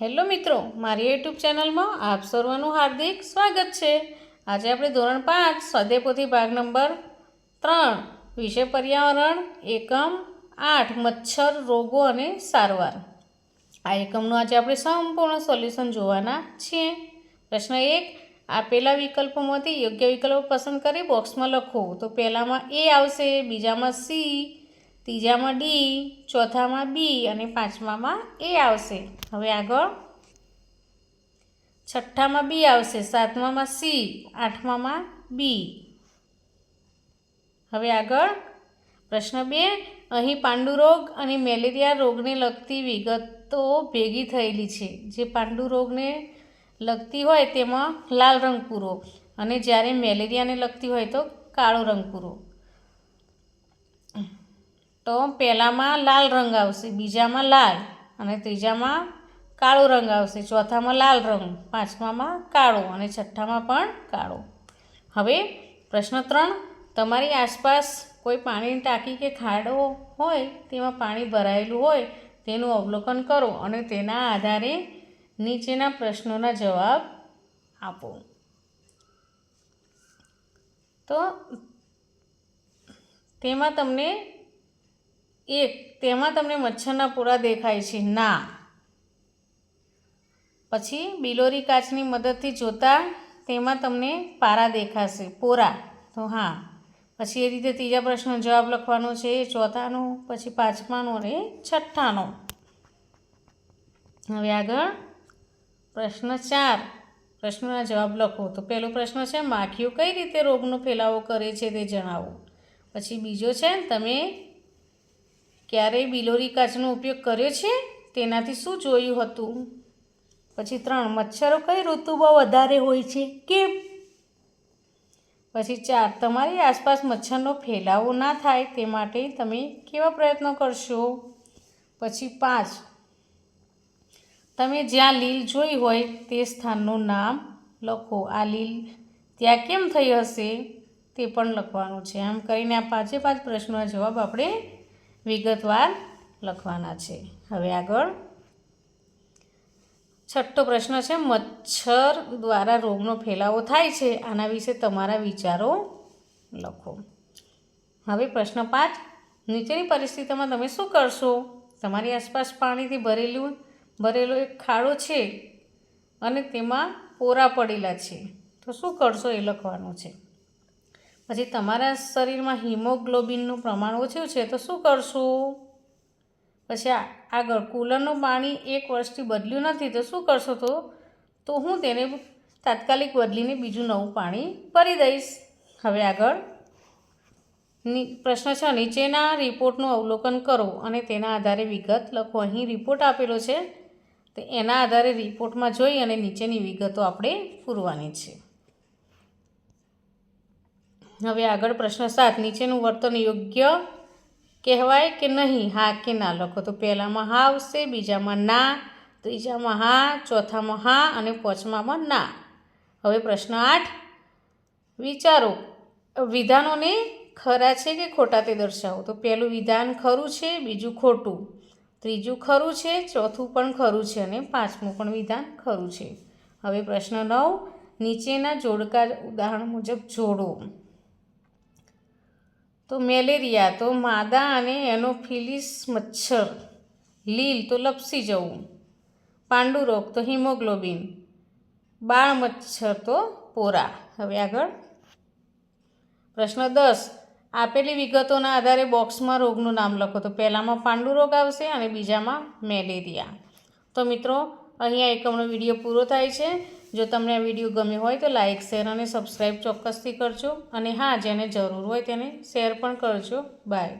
Hello મિત્રો, મારી YouTube ચેનલમાં આપ સર્વનું હાર્દિક સ્વાગત છે. આજે આપણે ધોરણ પાંચ, સ્વાધ્યાયપોથી ભાગ નંબર ત્રણ, વિષય પર્યાવરણ, એકમ આઠ, મચ્છર, રોગો અને સારવાર. આ એકમનું આજે આપણે સંપૂર્ણ સોલ્યુશન જોવાના છીએ. પ્રશ્ન એક આપેલા વિકલ્પોમાંથી યોગ્ય વિકલ્પ પસંદ કરી બોક્સમાં લખો. તો પહેલામાં એ આવશે, બીજામાં સી ત્રીજામાં ડી ચોથામાં બી અને પાંચમામાં એ આવશે. હવે આગળ. છઠ્ઠામાં બી આવશે, સાતમામાં સી આઠમામાં બી હવે આગળ. પ્રશ્ન બે, અહીં પાંડુરોગ અને મેલેરિયા રોગને લગતી વિગતો ભેગી થયેલી છે. જે પાંડુ રોગને લગતી હોય તેમાં લાલ રંગ પૂરો અને જ્યારે મેલેરિયાને લગતી હોય તો કાળો રંગ પૂરો. તો પહેલાંમાં લાલ રંગ આવશે, બીજામાં લાલ અને ત્રીજામાં કાળો રંગ આવશે, ચોથામાં લાલ રંગ, પાંચમામાં કાળો અને છઠ્ઠામાં પણ કાળો. હવે પ્રશ્ન ત્રણ, તમારી આસપાસ કોઈ પાણીની ટાંકી કે ખાડો હોય, તેમાં પાણી ભરાયેલું હોય, તેનું અવલોકન કરો અને તેના આધારે નીચેના પ્રશ્નોના જવાબ આપો. તો તેમાં તમને એક તેમાં તમને મચ્છરના પૂરા દેખાય છે. ના. પછી બિલોરી કાચની મદદથી જોતા તેમાં તમને પારા દેખાશે. પોરા. તો હા. પછી એ રીતે ત્રીજા પ્રશ્નનો જવાબ લખવાનો છે ચોથાનો, પછી પાંચમાનો અને છઠ્ઠાનો. હવે આગળ પ્રશ્ન ચાર. પ્રશ્નના જવાબ લખો. તો પહેલો પ્રશ્ન છે, માખીઓ કઈ રીતે રોગનો ફેલાવો કરે છે તે જણાવો. પછી બીજો છે, તમે ક્યારેય બિલોરી કાચનો ઉપયોગ કર્યો છે? તેનાથી શું જોયું હતું? પછી ત્રણ, મચ્છરો કઈ ઋતુમાં વધારે હોય છે? કેમ? પછી ચાર, તમારી આસપાસ મચ્છરનો ફેલાવો ના થાય તે માટે તમે કેવા પ્રયત્નો કરશો? પછી પાંચ, તમે જ્યાં લીલ જોઈ હોય તે સ્થાનનું નામ લખો. આ લીલ ત્યાં કેમ થઈ હશે તે પણ લખવાનું છે. આમ કરીને આ પાંચે પાંચ પ્રશ્નોના જવાબ આપણે વિગતવાર લખવાના છે. હવે આગળ. છઠ્ઠો પ્રશ્ન છે, મચ્છર દ્વારા રોગનો ફેલાવો થાય છે, આના વિશે તમારા વિચારો લખો. હવે પ્રશ્ન પાંચ, નીચેની પરિસ્થિતિમાં તમે શું કરશો? તમારી આસપાસ પાણીથી ભરેલું, ભરેલો એક ખાડો છે અને તેમાં પોરા પડેલા છે. તો શું કરશો એ લખવાનું છે? પછી તમારા શરીરમાં હિમોગ્લોબિનનું પ્રમાણ ઓછું છે તો શું કરશું? પછી આગળ, કુલરનું પાણી એક વર્ષથી બદલ્યું નથી તો શું કરશો તો? તો હું તેને તાત્કાલિક બદલીને બીજું નવું પાણી ભરી દઈશ. હવે આગળ. પ્રશ્ન છ, નીચેના રિપોર્ટનું અવલોકન કરો અને તેના આધારે વિગત લખો. અહીં રિપોર્ટ આપેલો છે. તો એના આધારે રિપોર્ટમાં જોઈ અને નીચેની વિગતો આપણે પૂરવાની છે. હવે આગળ પ્રશ્ન સાત. નીચેનું વર્તન યોગ્ય કહેવાય કે નહીં? હા કે ના? લખો તો પહેલામાં હા આવશે, બીજામાં ના, ત્રીજામાં હા, ચોથામાં હા અને પાંચમામાં ના. હવે પ્રશ્ન આઠ. વિચારો, વિધાનોને ખરા છે કે ખોટા તે દર્શાવો? તો પહેલું વિધાન ખરું છે, બીજું ખોટું. ત્રીજું ખરું છે, ચોથું પણ ખરું છે અને પાંચમું પણ વિધાન ખરું છે. હવે પ્રશ્ન નવ. નીચેના જોડકા ઉદાહરણ મુજબ જોડો. તો મેલેરિયા, તો માદા અને એનોફિલિસ મચ્છર, લીલ તો લપસી જવું, પાંડુરોગ તો હિમોગ્લોબિન, બાળ મચ્છર તો પોરા. હવે આગળ. પ્રશ્ન દસ, આપેલી વિગતોના આધારે બોક્સમાં રોગનું નામ લખો. તો પહેલાંમાં પાંડુ રોગ આવશે અને બીજામાં મેલેરિયા. તો મિત્રો, અહીંયા એકમનો વીડિયો પૂરો થાય છે. જો તમને આ વીડિયો ગમ્યો હોય તો લાઇક શેર અને સબસ્ક્રાઈબ ચોક્કસથી કરજો અને હા, જેને જરૂર હોય તેને શેર પણ કરજો. બાય.